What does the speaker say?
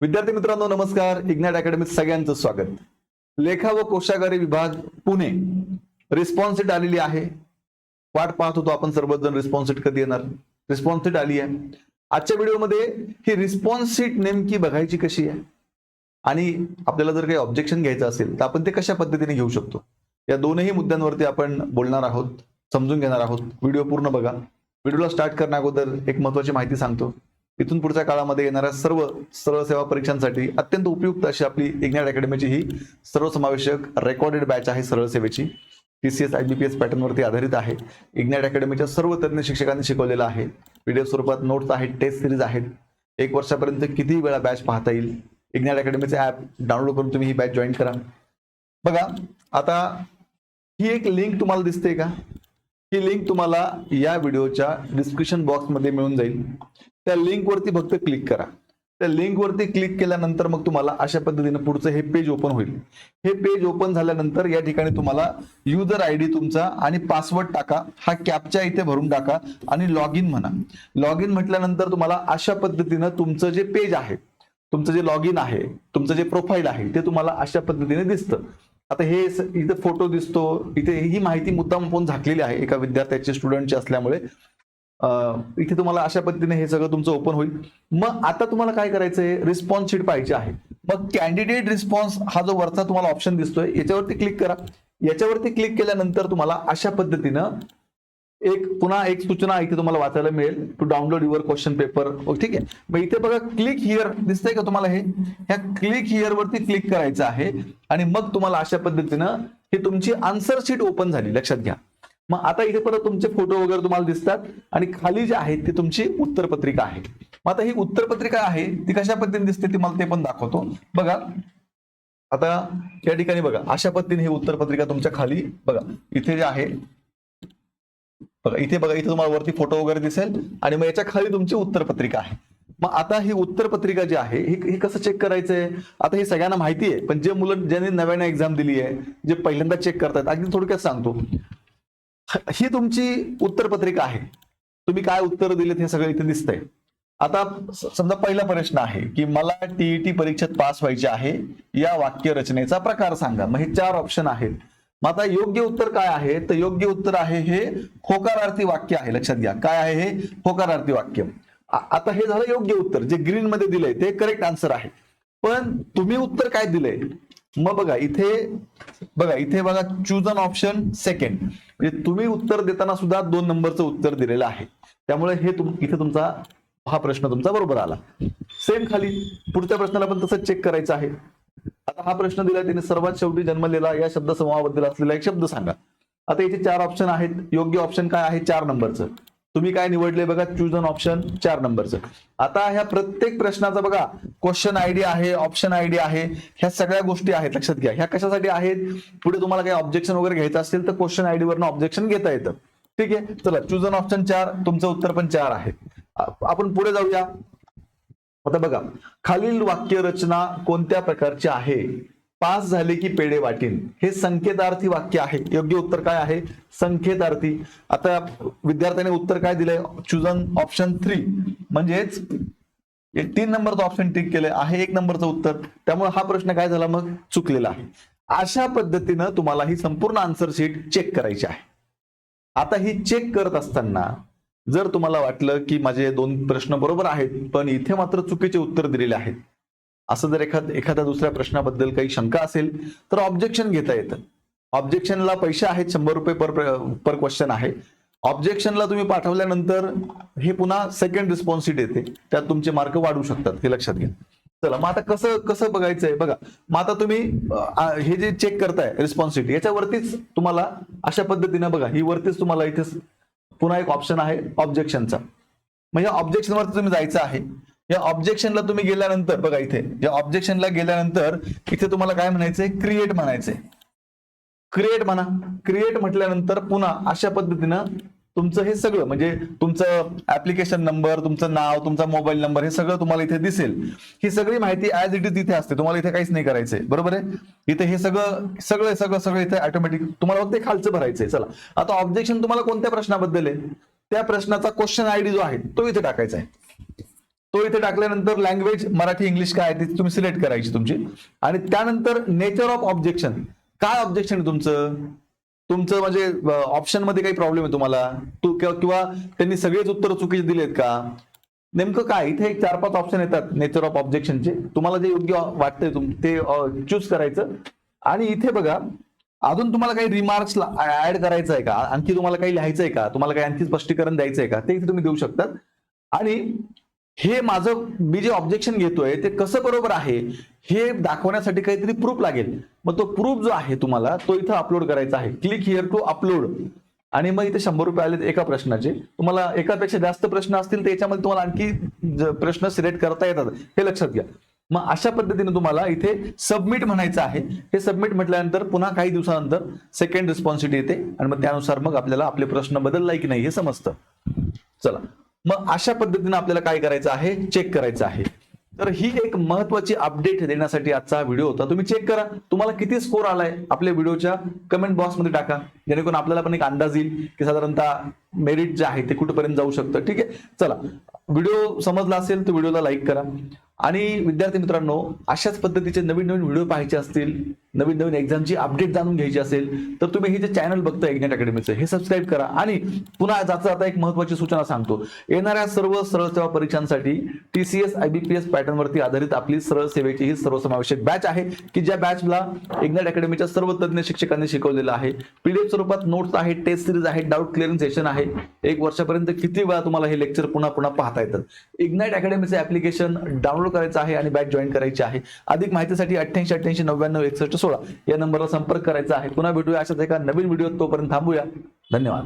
विद्यार्थी मित्रांनो नमस्कार. इग्नाट अकॅडमीत सगळ्यांचं स्वागत. लेखा व कोशागारी विभाग पुणे. रिस्पॉन्स आलेली आहे. वाट पाहत होतो आपण सर्वजण रिस्पॉन्स शीट कधी येणार? रिस्पॉन्स आली आहे. आजच्या व्हिडिओमध्ये ही रिस्पॉन्स नेमकी बघायची कशी आहे? आणि आपल्याला जर काही ऑब्जेक्शन घ्यायचं असेल तर आपण ते कशा पद्धतीने घेऊ शकतो? या दोनही मुद्द्यांवरती आपण बोलणार आहोत समजून घेणार आहोत. व्हिडिओ पूर्ण बघा. व्हिडिओला स्टार्ट करण्या अगोदर एक महत्वाची माहिती सांगतो. इथून पुढच्या काळामध्ये येणाऱ्या सर्व सरळ सेवा परीक्षांसाठी अत्यंत उपयुक्त अशी आपली इग्नॅट अकॅडमीची ही सर्वसमावेशक रेकॉर्डेड बॅच आहे सरळ सेवेची. T C S I B P S पॅटर्नवरती आधारित आहे. इग्नॅट अकॅडमीच्या सर्व तज्ज्ञ शिक्षकांनी शिकवलेलं आहे. व्हिडिओ स्वरूपात नोट्स आहेत टेस्ट सिरीज आहेत. एक वर्षापर्यंत कितीही वेळा बॅच पाहता येईल? इग्नॅट अकॅडमीचे ॲप डाउनलोड करून तुम्ही ही बॅच जॉईन करा. बघा आता ही एक लिंक तुम्हाला दिसते का? ही लिंक तुम्हाला या व्हिडिओच्या डिस्क्रिप्शन बॉक्समध्ये मिळून जाईल. त्या लिंकवरती फक्त क्लिक करा. त्या लिंकवरती क्लिक केल्यानंतर मग तुम्हाला अशा पद्धतीने पुढचं हे पेज ओपन होईल. हे पेज ओपन झाल्यानंतर या ठिकाणी तुम्हाला युजर आय डी तुमचा आणि पासवर्ड टाका. हा कॅपच्या इथे भरून टाका आणि लॉग इन म्हणा. लॉग इन म्हटल्यानंतर तुम्हाला अशा पद्धतीनं तुमचं जे पेज आहे तुमचं जे लॉग इन आहे तुमचं जे प्रोफाईल आहे ते तुम्हाला अशा पद्धतीने दिसतं. आता हे इथे फोटो दिसतो. इथे ही माहिती मुद्दाम आपण झाकलेली आहे. एका विद्यार्थ्याची स्टुडंटची असल्यामुळे. इथे तुम्हाला अशा पद्धतीने हे सगळं तुमचं ओपन होईल. मग आता तुम्हाला काय करायचंय? रिस्पॉन्स शीट पाहिजे आहे. मग कॅन्डिडेट रिस्पॉन्स हा जो वरचा तुम्हाला ऑप्शन दिसतोय याच्यावरती क्लिक करा. याच्यावरती क्लिक केल्यानंतर तुम्हाला अशा पद्धतीनं एक पुन्हा एक सूचना इथे तुम्हाला वाचायला मिळेल. To download your question paper ठीक आहे. मग इथे बघा क्लिक हिअर दिसतंय का तुम्हाला हे? ह्या क्लिक हिअर वरती क्लिक करायचं आहे. आणि मग तुम्हाला अशा पद्धतीनं हे तुमची आन्सर शीट ओपन झाली. लक्षात घ्या. मग आता इथे परत तुमचे फोटो वगैरे तुम्हाला दिसतात. आणि खाली जे आहेत ती तुमची उत्तरपत्रिका आहे. मग आता ही उत्तरपत्रिका आहे ती कशा पद्धतीने दिसते ती मला ते पण दाखवतो. बघा. आता या ठिकाणी बघा. अशा पद्धतीने ही उत्तरपत्रिका तुमच्या खाली बघा. इथे जे आहे बघा इथे बघा इथे तुम्हाला वरती फोटो वगैरे दिसेल. आणि मग याच्या खाली तुमची उत्तरपत्रिका आहे. मग आता ही उत्तरपत्रिका जी आहे हे हे कसं चेक करायचंय? आता हे सगळ्यांना माहिती आहे पण जे मुलं ज्यांनी नव्याने एक्झाम दिली आहे जे पहिल्यांदा चेक करतात अगदी थोडक्यात सांगतो. ही तुमची उत्तरपत्रिका आहे. तुम्ही काय उत्तर दिलेत हे सगळं इथे दिसतंय. आता समजा पहिला प्रश्न आहे की मला टीईटी परीक्षेत पास व्हायचे आहे या वाक्य रचनेचा प्रकार सांगा. मग हे चार ऑप्शन आहेत. मग आता योग्य उत्तर काय आहे? तर योग्य उत्तर आहे हे होकारार्थी वाक्य आहे. लक्षात घ्या. काय आहे हे? होकारार्थी वाक्य. आता हे झालं योग्य उत्तर. जे ग्रीन मध्ये दिलंय ते करेक्ट आन्सर आहे. पण तुम्ही उत्तर काय दिलंय? मग बघा इथे बघा इथे बघा चूज अन ऑप्शन सेकंड म्हणजे तुम्ही उत्तर देताना सुद्धा दोन नंबरचं उत्तर दिलेलं आहे. त्यामुळे हे तुम इथे तुमचा हा प्रश्न तुमचा बरोबर आला. सेम खाली पुढच्या प्रश्नाला पण तसंच चेक करायचं आहे. आता हा प्रश्न दिला त्याने सर्वात शेवटी जन्मलेला या शब्द समूहाबद्दल असलेला एक शब्द सांगा. आता इथे चार ऑप्शन आहेत. योग्य ऑप्शन काय आहे? चार नंबरचं. तुम्ही काय निवडले बघा चूज अन ऑप्शन चार नंबरचं आता ह्या प्रत्येक प्रश्नाचा बघा क्वेश्चन आयडी आहे ऑप्शन आयडी आहे ह्या सगळ्या गोष्टी आहेत लक्षात घ्या. ह्या कशासाठी आहेत? पुढे तुम्हाला काही ऑब्जेक्शन वगैरे घ्यायचं असेल तर क्वेश्चन आयडी वरनं ऑब्जेक्शन घेता येतं. ठीक आहे? चला चूज अन ऑप्शन चार तुमचं उत्तर पण चार आहे. आपण पुढे जाऊया. आता बघा खालील वाक्य रचना कोणत्या प्रकारची आहे? पास झाले की पेढे वाटीन हे संकेतार्थी वाक्य आहे. योग्य उत्तर काय आहे? संकेतार्थी. आता विद्यार्थ्याने उत्तर काय दिलंय? चुजन ऑप्शन थ्री म्हणजेच तीन नंबरचं ऑप्शन टिक केलंय. आहे एक नंबरचं उत्तर. त्यामुळे हा प्रश्न काय झाला मग? चुकलेला आहे. अशा पद्धतीनं तुम्हाला ही संपूर्ण आन्सर शीट चेक करायची आहे. आता ही चेक करत असताना जर तुम्हाला वाटलं की माझे दोन प्रश्न बरोबर आहेत पण इथे मात्र चुकीचे उत्तर दिलेले आहेत असं जर एखाद एखाद्या दुसऱ्या प्रश्नाबद्दल काही शंका असेल तर ऑब्जेक्शन घेता येतं. ऑब्जेक्शनला पैसे आहेत शंभर रुपये पर पर क्वेश्चन आहे. ऑब्जेक्शनला तुम्ही पाठवल्यानंतर हे पुन्हा सेकंड रिस्पॉन्स येते त्यात तुमचे मार्क वाढू शकतात हे लक्षात घ्या. चला मग आता कसं कसं बघायचंय? बघा मग आता तुम्ही हे जे चेक करताय रिस्पॉन्सिबिलिटी याच्यावरतीच तुम्हाला अशा पद्धतीनं बघा ही वरतीच तुम्हाला इथे पुन्हा एक ऑप्शन आहे ऑब्जेक्शनचा म्हणजे ऑब्जेक्शन वरती तुम्ही जायचं आहे. या ऑब्जेक्शनला तुम्ही गेल्यानंतर बघा इथे या ऑब्जेक्शनला गेल्यानंतर इथे तुम्हाला काय म्हणायचंय? क्रिएट म्हणायचंय. क्रिएट म्हणा. क्रिएट म्हटल्यानंतर पुन्हा अशा पद्धतीनं तुमचं हे सगळं म्हणजे तुमचं ऍप्लिकेशन नंबर तुमचं नाव तुमचा मोबाईल नंबर हे सगळं तुम्हाला इथे दिसेल. ही सगळी माहिती ऍज इट इज इथे असते. तुम्हाला इथे काहीच नाही करायचंय. बरोबर आहे? इथे हे सगळं सगळं सगळं सगळं इथे ऑटोमॅटिक तुम्हाला फक्त खालचं भरायचंय. चला. आता ऑब्जेक्शन तुम्हाला कोणत्या प्रश्नाबद्दल आहे? त्या प्रश्नाचा क्वेश्चन आयडी जो आहे तो इथे टाकायचा आहे. तो इथे टाकल्यानंतर लँग्वेज मराठी इंग्लिश काय आहे ती तुम्ही सिलेक्ट करायची तुमची. आणि त्यानंतर नेचर ऑफ ऑब्जेक्शन काय ऑब्जेक्शन आहे तुमचं? तुमचं म्हणजे ऑप्शनमध्ये काही प्रॉब्लेम आहे तुम्हाला? तू किंवा त्यांनी सगळेच उत्तर चुकीचे दिलेत का? नेमकं काय? इथे एक चार पाच ऑप्शन येतात नेचर ऑफ ऑब्जेक्शनचे तुम्हाला जे योग्य वाटतंय ते चूज करायचं. आणि इथे बघा अजून तुम्हाला काही रिमार्क्स ऍड करायचं आहे का? आणखी तुम्हाला काही लिहायचं आहे का? तुम्हाला काही आणखी स्पष्टीकरण द्यायचं आहे का? ते इथे तुम्ही देऊ शकतात. आणि हे माझं मी जे ऑब्जेक्शन घेतोय ते कसं बरोबर आहे हे दाखवण्यासाठी काहीतरी प्रूफ लागेल. मग तो प्रूफ जो आहे तुम्हाला तो इथं अपलोड करायचा आहे. क्लिक हिअर टू अपलोड आणि मग इथे शंभर रुपये आले एका प्रश्नाचे. तुम्हाला एकापेक्षा जास्त प्रश्न असतील तर याच्यामध्ये तुम्हाला आणखी प्रश्न सिलेक्ट करता येतात. हे लक्षात घ्या. मग अशा पद्धतीने तुम्हाला इथे सबमिट म्हणायचं आहे. हे सबमिट म्हटल्यानंतर पुन्हा काही दिवसानंतर सेकंड रिस्पॉन्सिबिलिटी येते. आणि मग त्यानुसार मग आपल्याला आपले प्रश्न बदललाय की नाही हे समजतं. चला. मग अशा पद्धतीने आपल्याला काय करायचं आहे? चेक करायचं आहे. तर ही एक महत्वाची अपडेट देण्यासाठी आजचा व्हिडिओ होता. तुम्ही चेक करा. तुम्हाला किती स्कोर आलाय? आपल्या व्हिडिओच्या कमेंट बॉक्समध्ये टाका. जेणेकरून आपल्याला पण एक अंदाज येईल की साधारणतः मेरिट जे आहे ते कुठेपर्यंत जाऊ शकतं. ठीक आहे? चला. व्हिडिओ समजला असेल तर व्हिडिओला लाईक करा. आणि विद्यार्थी मित्रांनो अशाच पद्धतीचे नवीन नवीन व्हिडिओ पाहायचे असतील नवीन नवीन एक्झामची अपडेट जाणून घ्यायची असेल तर तुम्ही हे जे चॅनल बघता इग्नेट अकॅडमीचं हे सबस्क्राईब करा. आणि पुन्हा जाता जाता एक महत्वाची सूचना सांगतो. येणाऱ्या सर्व सरळ सेवा परीक्षांसाठी टीसीएस आयबीपीएस पॅटर्नवरती आधारित आपली सरळ सेवेची ही सर्वसमावेशक बॅच आहे की ज्या बॅचला इग्नेट अकॅडमीच्या सर्व तज्ञ शिक्षकांनी शिकवलेलं आहे. पीडीएफ स्वरूपात नोट्स आहेत टेस्ट सिरीज आहे डाऊट क्लिअरिंग सेशन आहे. एक वर्षापर्यंत किती वेळा तुम्हाला हे लेक्चर पुन्हा पुन्हा पाहता येतात. इग्नाइट अकॅडमीचे ऍप्लिकेशन डाउनलोड करायचं आहे आणि बॅच जॉईन करायची आहे. अधिक माहितीसाठी अठ्ठ्याऐंशी अठ्ठ्याऐंशी नव्याण्णव एकसष्ट सोळा या नंबरला संपर्क करायचा आहे. पुन्हा भेटूया अशाच एका नवीन व्हिडिओ तोपर्यंत थांबूया. धन्यवाद.